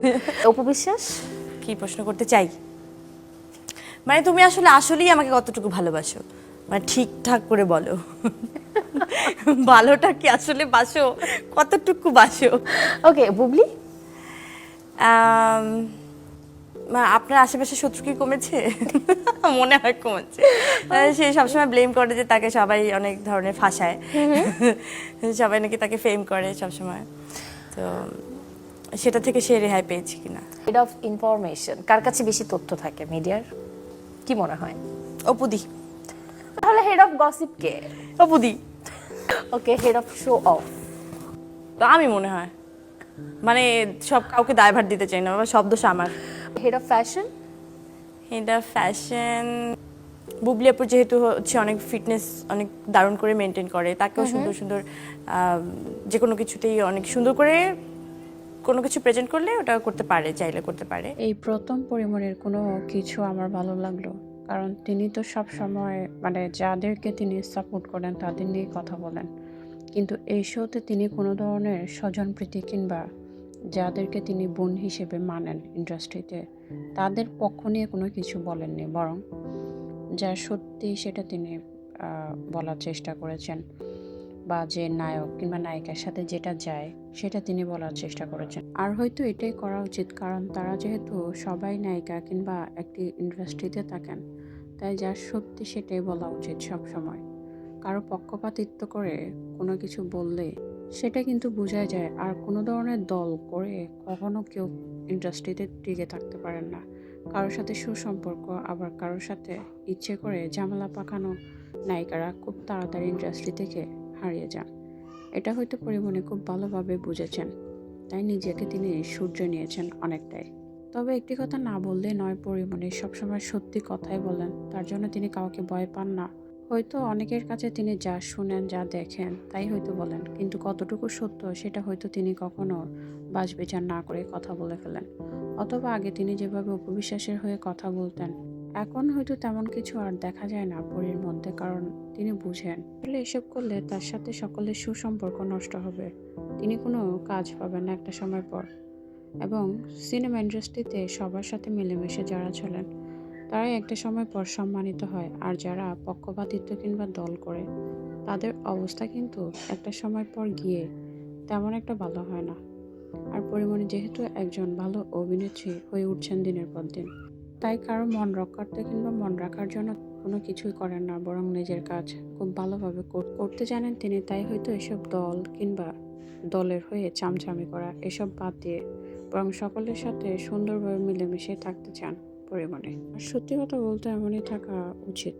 অপবিশ্বাস? কি প্রশ্ন করতে চাই? মানে তুমি আসলে আসলেই আমাকে কতটুকু ভালোবাসো? মানে ঠিকঠাক করে বলো। ভালোটা কি আসলে বাসো? কতটুকু বাসো? ওকে বুবলি? আপনার আশেপাশে শত্রু কি কমেছে? মনে হয় কমেছে। সে সবসময় ব্লেম করে যে তাকে সবাই অনেক ধরনের ফাঁসায়। সবাই নাকি তাকে ফেম করে সবসময়। তো সেটা থেকে সে রেহাই পেয়েছে কিনা? হেড অফ ইনফরমেশন কার কাছে বেশি তথ্য থাকে মিডিয়ার? কি মনে হয়? অপুদি। তাহলে হেড অফ গসিপ কে? অপুদি। Okay head of show off তো আমি মনে হয় মানে সব কাউকে দায়ভার দিতে চাই না সব দোষ আমার। Head of fashion head of fashion Bubly আপুর যেহেতু হচ্ছে অনেক ফিটনেস অনেক দারুণ করে মেনটেন করে তাকেও সুন্দর সুন্দর যে কোনো কিছুতেই অনেক সুন্দর করে কোনো কিছু প্রেজেন্ট করলে ওটা করতে পারে, চাইলে করতে পারে। এই প্রথম পরিমণের কোনো কিছু আমার ভালো লাগল। কারণ তিনি তো সব সময় মানে যাদেরকে তিনি সাপোর্ট করেন তাদের নিয়ে কথা বলেন। কিন্তু এই শোতে তিনি কোনো ধরনের স্বজনপ্রীতি কিংবা যাদেরকে তিনি বোন হিসেবে মানেন ইন্ডাস্ট্রিতে তাদের পক্ষ নিয়ে কোনো কিছু বলেননি। বরং যা সত্যি সেটা তিনি বলার চেষ্টা করেছেন। বা যে নায়ক কিংবা নায়িকার সাথে যেটা যায়, সেটা তিনি বলার চেষ্টা করেছেন। আর হয়তো এটাই করা উচিত, কারণ তারা যেহেতু সবাই নায়িকা কিংবা একটি ইন্ডাস্ট্রিতে থাকেন, তাই যার সত্যি সেটাই বলা উচিত সব সময় কারও পক্ষপাতিত্ব করে কোনো কিছু বললে সেটা কিন্তু বোঝা যায়, আর কোনো ধরনের দল করে কখনো কেউ ইন্ডাস্ট্রিতে টিকে থাকতে পারেন না। কারোর সাথে সুসম্পর্ক, আবার কারোর সাথে ইচ্ছে করে ঝামেলা পাকানো নায়িকারা খুব তাড়াতাড়ি ইন্ডাস্ট্রি থেকে হারিয়ে যান। এটা হয়তো পরিমণি খুব ভালোভাবে বুঝেছেন, তাই নিজেকে তিনি সূর্য নিয়েছেন অনেকটাই। তবে একটি কথা না বললে নয়, পরিমণি সবসময় সত্যি কথাই বলেন, তার জন্য তিনি কাউকে ভয় পান না। হয়তো অনেকের কাছে তিনি যা শুনেন, যা দেখেন, তাই হয়তো বলেন, কিন্তু কতটুকু সত্য সেটা হয়তো তিনি কখনো বাজ বিচার না করে কথা বলে ফেলেন। অথবা আগে তিনি যেভাবে উপবিশ্বাসের হয়ে কথা বলতেন এখন হয়তো তেমন কিছু আর দেখা যায় না পরীর মধ্যে, কারণ তিনি বুঝেন। আসলে এসব করলে তার সাথে সকলের সুসম্পর্ক নষ্ট হবে। তিনি কোনো কাজ পাবেন না একটা সময় পর। এবং সিনেমা ইন্ডাস্ট্রিতে সবার সাথে মিলেমিশে যারা চলেন, তারাই একটা সময় পর সম্মানিত হয়। আর যারা পক্ষপাতিত্ব কিংবা দল করে, তাদের অবস্থা কিন্তু একটা সময় পর গিয়ে তেমন একটা ভালো হয় না। আর পরিমণি যেহেতু একজন ভালো অভিনেত্রী হয়ে উঠছেন দিনের পর দিন তাই কারও মন রক্ষার্থে কিংবা মন রাখার জন্য কোনো কিছুই করেন না, বরং নিজের কাজ খুব ভালোভাবে করতে জানেন তিনি, তাই হয়তো এসব দল কিংবা দলের হয়ে চামচামি করা, এসব বাদ দিয়ে বরং সকলের সাথে সুন্দরভাবে মিলেমিশে থাকতে চান পরিমাণে। আর সত্যি কথা বলতে এমনই থাকা উচিত।